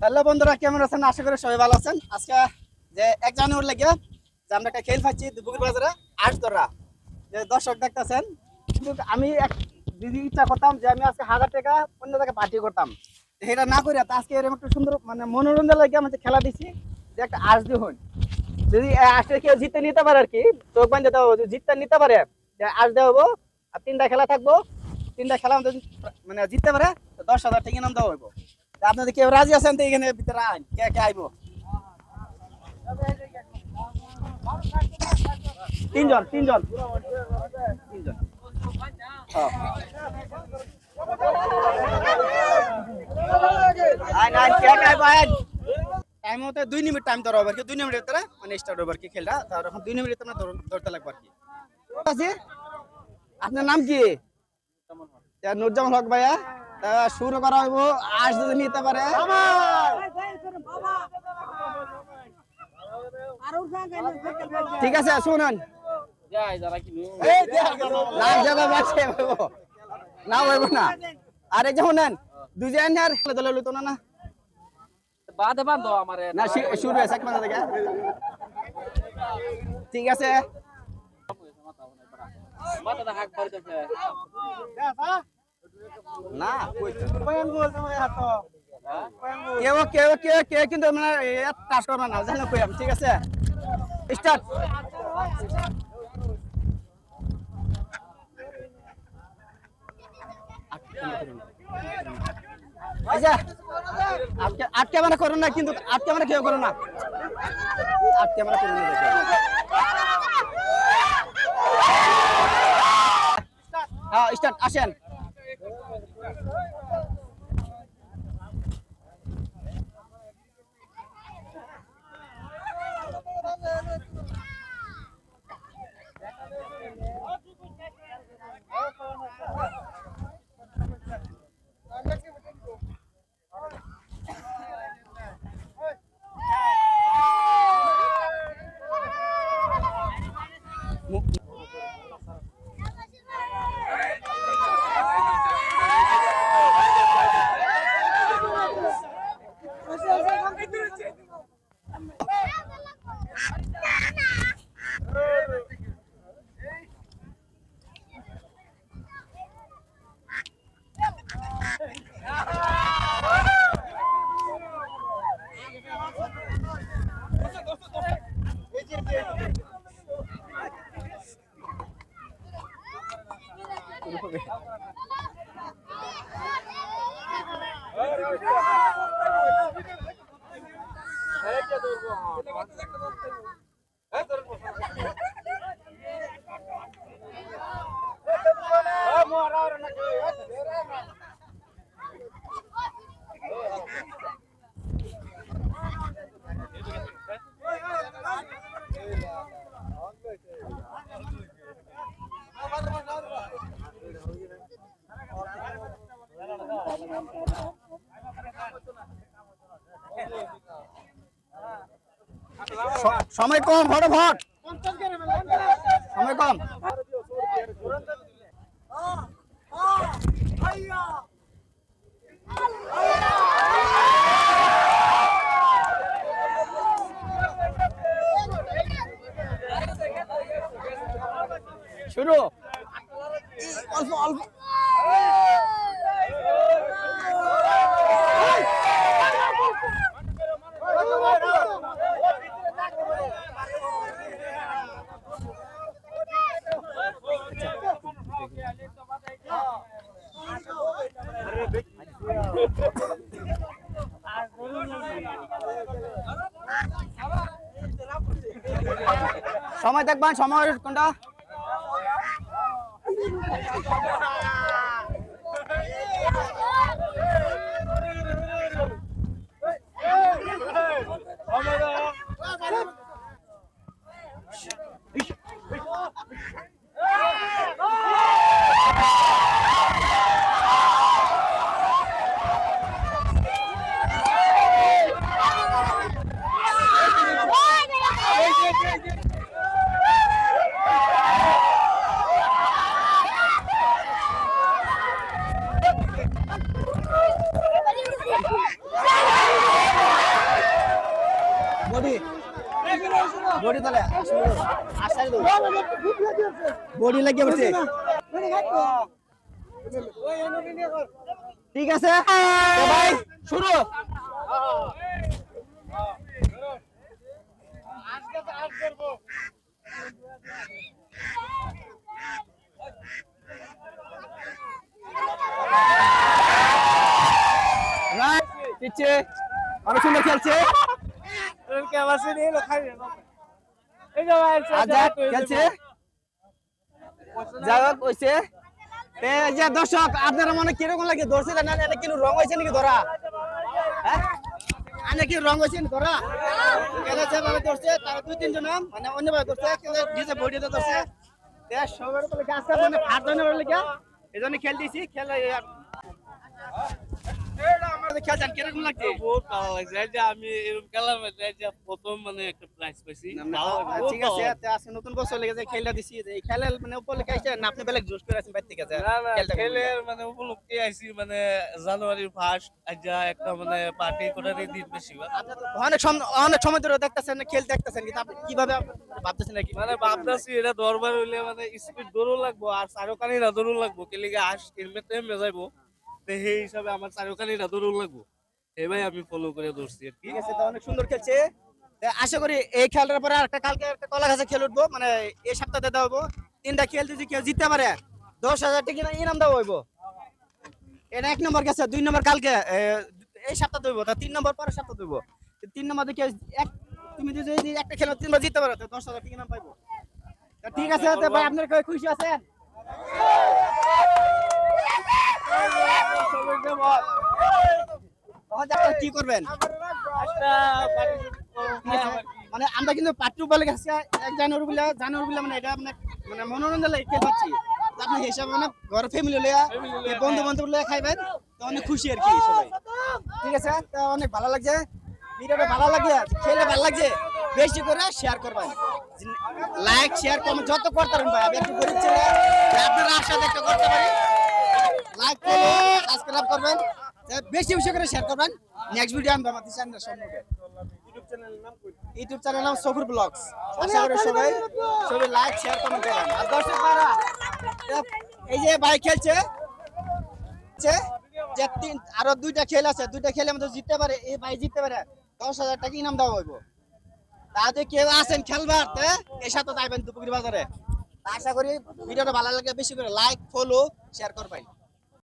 Hello বন্ধুরা, কেমন আছেন? আশা করি সবাই ভালো আছেন। আজকে যে এক জানুয়ারি লাগে যে আমরা একটা খেল পাচ্ছি দুপুর বাজারে আট ধরা যে দর্শক দেখতেছেন, কিন্তু আমি এক দিদি ইচ্ছা করতাম যে আমি আজকে হাজার টাকা অন্য জায়গায় পার্টি করতাম। এটা না করে আজকে এরকম একটু সুন্দর মানে মনোরঞ্জন লাগে আমি খেলা দিছি, যে একটা দিয়ে হন যদি আর্সটা কেউ জিতে নিতে পারে আর কি, চোখ বান্ধে দেওয়া হবে। জিততে নিতে পারে। আর্স দেওয়া হব আর তিনটা খেলা থাকব। তিনটা খেলা আমাদের মানে জিততে পারে দশ হাজার টাকা নাম দেওয়া হইব। আপনাদের কেউ রাজি আছেন তো এখানে ভিতরে আইন? কে কে আইব? তিনজন তিনজন। তিনজন। হ্যাঁ। আইন আইন, কে কে আইব? আইন। টাইম হতে দুই মিনিট টাইম ধরা আর কি, দুই মিনিটের ভিতরে মানে স্টার্ট হবে আর কি খেলটা। তার এখন দুই মিনিট তোমরা ধর- ধরতে লাগবে আর কি। আছে? আপনার নাম কি? নুরজামান হক ভাইয়া। তা শুরু করা হইব আজ যদি নিতে পারে। ঠিক আছে, শুনুন। না, হইব না। আরে দুজন আর দলে লইতো না না। বাদে বান্ধব আমারে না শু- শুরু হয়েছে এক মাথা থেকে। ঠিক আছে। মাথাটা হাক পারিতেছে না কেউ কেউ কেউ কেউ কিন্তু মানে টাচ করবে না জানো কইম ঠিক আছে? স্টার্ট। আচ্ছা আটকে মানে করুন না, কিন্তু আটকে মানে কেউ করুন না। আটকে মানে করুন না। স্টার্ট আসেন। ਹੋਵੇ ਹੈ ਕਿ ਦੂਰ ਹਾਂ সময় কম ফটাফট সময় কম। শুরু। অল্প অল্প সময় দেখবেন সময় কোনটা? বডি আসাই দাও বডি লাগিয়ে বসে। ঠিক আছে? তো ভাই শুরু। রাইট। পিচ্ছে অনেক সুন্দর খেলছে। আজাদ খেলছে। যাই হোক হইছে। তে এই যে দর্শক আপনারা মনে কীরকম লাগে? ধরছে না এটা কি রং হয়েছে নাকি ধরা? হ্যাঁ? আনে কি রং হয়েছে ধরা? কেন যেভাবে ধরছে তারা দুই তিনজন মানে অন্যভাবে ধরছে কিন্তু নিজে বডিতে ধরছে। সবার উপরে গাছ মানে ফাট ধরে লেগে এই জন্য খেল দিয়েছি খেলে খেলছেন কীরকম লাগছে? বহুত ভালো লাগছে। এই যে আমি এরকম খেলার এই যে প্রথম মানে একটা প্রাইজ পাইছি। ভালো ঠিক আছে আজকে নতুন বছর লেগেছে খেলা দিছি এই খেলা মানে উপলক্ষে আইছে না আপনি বেলেগ জোশ করে আছেন বাইরে থেকে না না খেলতে মানে উপলক্ষে আইছি মানে জানুয়ারির ফার্স্ট আজা একটা মানে পার্টি করার দিন বেশি বা। অনেক সম- অনেক সময় ধরে দেখতেছেন খেল দেখতেছেন কিন্তু আপনি কীভাবে ভাবতেছেন নাকি মানে ভাবতেছি এটা দরবার হইলে মানে স্পিড দৌড়ও লাগবো আর চারোকানিরা দৌড়ও লাগবো কেলিগে আস হেলমেট হেলমে যাইবো। সেই হিসাবে আমার চারোকানিরা দৌড়ও লাগবো। এবার আমি ফলো করে দৌড়ছি আর কি। ঠিক আছে, তো অনেক সুন্দর খেলছে। আশা করি এই খেলার পরে একটা কালকে একটা কলা গাছে খেল উঠবো মানে এই সপ্তাহে দেওয়া হব তিনটা খেল যদি কেউ জিততে পারে, দশ হাজার টাকা ইনাম দেওয়া হইব। এটা এক নম্বর গেছে, দুই নম্বর কালকে এই সপ্তাহ দেবো তা তিন নম্বর পরের সপ্তাহ তো তিন নম্বর দেখে এক, তুমি যদি একটা খেলা তিনবার জিততে পারো, তো দশ হাজার টাকা ইনাম পাইবো। ঠিক আছে ভাই, আপনার খুশি আছেন? কি করবেন? মানে আমরা কিন্তু পাট্টু বলে গেছি এক জানুয়ারি বলে জানুয়ারি বলে মানে এটা মানে মানে মনোরঞ্জন লাগে পাচ্ছি? তো আপনি হিসাবে মানে ঘর ফ্যামিলি লইয়া বন্ধু বান্ধব লইয়া খাইবেন তো অনেক খুশি আর কি সবাই ঠিক আছে তো অনেক ভালো লাগছে। ভিডিওটা ভালো লাগে খেলে ভালো লাগছে বেশি করে শেয়ার করবেন। লাইক শেয়ার কমেন্ট যত করতে পারেন ভাই আমি একটু গরিব ছেলে আপনারা আশা একটা করতে পারি। লাইক ফলো সাবস্ক্রাইব করবেন। বেশি বেশি করে শেয়ার করবেন। নেক্সট ভিডিও আমি আমাদের চ্যানেল সম্পর্কে ইউটিউব চ্যানেল নাম সফুর ব্লগস আশা করি সবাই সবাই লাইক শেয়ার কমেন্ট করবেন। আর দর্শক ভাইরা এই যে ভাই খেলছে, যে তিন আরও দুইটা খেল আছে, দুইটা খেলে আমাদের জিততে পারে, এই ভাই জিততে পারে, দশ হাজার টাকা ইনাম দেওয়া হইব। তাহলে কেউ আছেন খেলবার এই সাথে যাইবেন দুপুরি বাজারে। আশা করি ভিডিওটা ভালো লাগে বেশি করে লাইক ফলো শেয়ার করবেন।